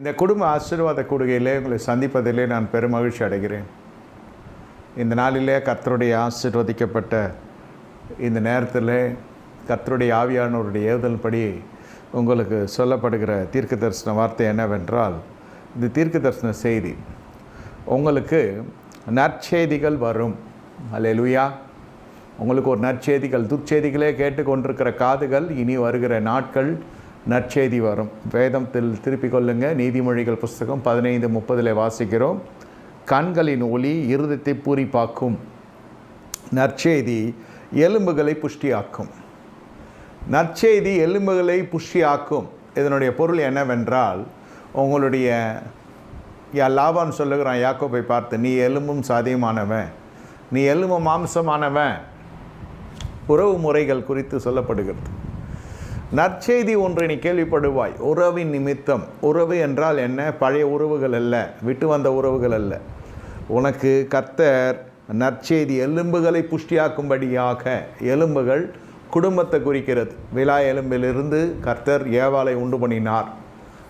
இந்த குடும்ப ஆசீர்வாத கூடுகையிலே உங்களை சந்திப்பதிலே நான் பெருமகிழ்ச்சி அடைகிறேன். இந்த நாளிலே கர்த்தருடைய ஆசீர்வதிக்கப்பட்ட இந்த நேரத்தில் கர்த்தருடைய ஆவியானவருடைய ஏவுதல் படி உங்களுக்கு சொல்லப்படுகிற தீர்க்க தரிசன வார்த்தை என்னவென்றால் இது தீர்க்க தரிசன செய்தி உங்களுக்கு நற்செய்திகள் வரும். அல்லேலூயா உங்களுக்கு ஒரு நற்செய்திகள் துச்செய்திகளே கேட்டுக்கொண்டிருக்கிற காதுகள் இனி வருகிற நாட்கள் நற்செய்தி வரும். வேதத்தில் திருப்பிக் கொள்ளுங்க. நீதிமொழிகள் புஸ்தகம் பதினைந்து முப்பதில் வாசிக்கிறோம். கண்களின் ஒளி இருதயத்தை பூரிப்பாக்கும். நற்செய்தி எலும்புகளை புஷ்டியாக்கும். நற்செய்தி எலும்புகளை புஷ்டியாக்கும். இதனுடைய பொருள் என்னவென்றால் உங்களுடைய யா லாபான் சொல்லுகிறான் யாக்கோப்பை பார்த்து நீ எலும்பும் சாதியமானவன். நீ எலும்பு மாம்சமானவன். உறவு முறைகள் குறித்து சொல்லப்படுகிறது. நற்செய்தி ஒன்றை நீ கேள்விப்படுவாய். உறவின் நிமித்தம். உறவு என்றால் என்ன? பழைய உறவுகள் அல்ல விட்டு வந்த உறவுகள் அல்ல. உனக்கு கர்த்தர் நற்செய்தி எலும்புகளை புஷ்டியாக்கும்படியாக எலும்புகள் குடும்பத்தை குறிக்கிறது. விழா எலும்பிலிருந்து கர்த்தர் ஏவாலை உண்டு பண்ணினார்.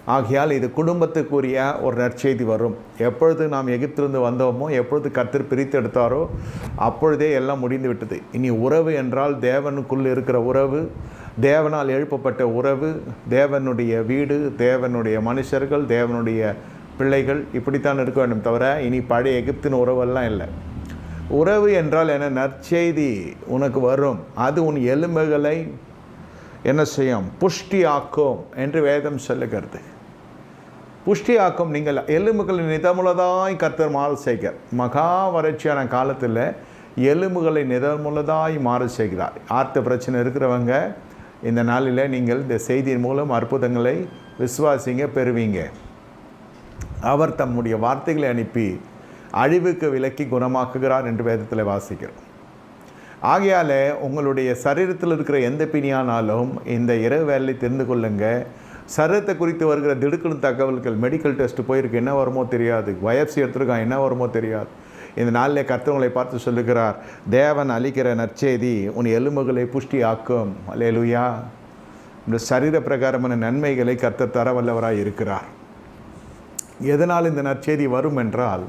ஆகையால் இது குடும்பத்துக்குரிய ஒரு நற்செய்தி வரும். எப்பொழுது நாம் எகிப்திலிருந்து வந்தோமோ எப்பொழுது கர்த்தர் பிரித்தெடுத்தாரோ அப்பொழுதே எல்லாம் முடிந்து விட்டது. இனி உறவு என்றால் தேவனுக்குள் இருக்கிற உறவு தேவனால் எழுப்பப்பட்ட உறவு தேவனுடைய வீடு தேவனுடைய மனுஷர்கள் தேவனுடைய பிள்ளைகள் இப்படித்தான் இருக்க வேண்டும் தவிர இனி பழைய எகிப்தின் உறவெல்லாம் இல்லை. உறவு என்றால் என்ன? நற்செய்தி உனக்கு வரும். அது உன் எலும்புகளை என்ன செய்யும்? புஷ்டியாக்கும் என்று வேதம் சொல்லுகிறது. புஷ்டியாக்கும் நீங்கள் எலும்புகளை நிதமுள்ளதாய் கத்தர் மாறு செய்க மகா வறட்சியான காலத்தில் எலும்புகளை நிதமுள்ளதாய் மாறு செய்கிறார். ஆர்த்த பிரச்சனை இருக்கிறவங்க இந்த நாளில் நீங்கள் இந்த செய்தியின் மூலம் அற்புதங்களை விசுவாசிங்க பெறுவீங்க. அவர் தம்முடைய வார்த்தைகளை அனுப்பி அழிவுக்கு விலக்கி குணமாக்குகிறார் என்று வேதத்தில் வாசிக்கிறோம். ஆகையால் உங்களுடைய சரீரத்தில் இருக்கிற எந்த பிணியானாலும் இந்த இரவு வேலையை தெரிந்து கொள்ளுங்க. சரீரத்தை குறித்து வருகிற திடுக்கணும் தகவல்கள் மெடிக்கல் டெஸ்ட் போயிருக்கு என்ன வருமோ தெரியாது. வயப்சி எடுத்திருக்கான் என்ன வருமோ தெரியாது. இந்த நாளில் கர்த்தவங்களை பார்த்து சொல்லுகிறார் தேவன் அளிக்கிற நற்செய்தி உன் எலும்புகளை புஷ்டி ஆக்கும் அலேலுயா இந்த சரீர பிரகாரமான நன்மைகளை கர்த்தர் தர வல்லவராக இருக்கிறார். எதனால் இந்த நற்செய்தி வரும் என்றால்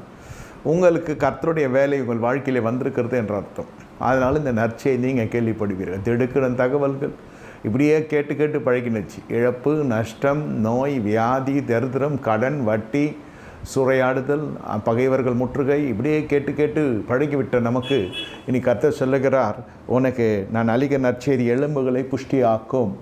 உங்களுக்கு கர்த்தருடைய வேலை உங்கள் வாழ்க்கையில் வந்திருக்கிறது என்ற அர்த்தம். அதனால் இந்த நற்செய்தி நீங்கள் கேள்விப்படுவீர்கள். திடுக்கிற தகவல்கள் இப்படியே கேட்டு கேட்டு பழகினுச்சு. இழப்பு நஷ்டம் நோய் வியாதி தரித்திரம் கடன் வட்டி சூறையாடுதல் பகைவர்கள் முற்றுகை இப்படியே கேட்டு கேட்டு பழகிவிட்ட நமக்கு இனி கர்த்தர் சொல்லுகிறார் உனக்கு நான் அழிக நற்செய்தி எலும்புகளை புஷ்டியாக்கும்.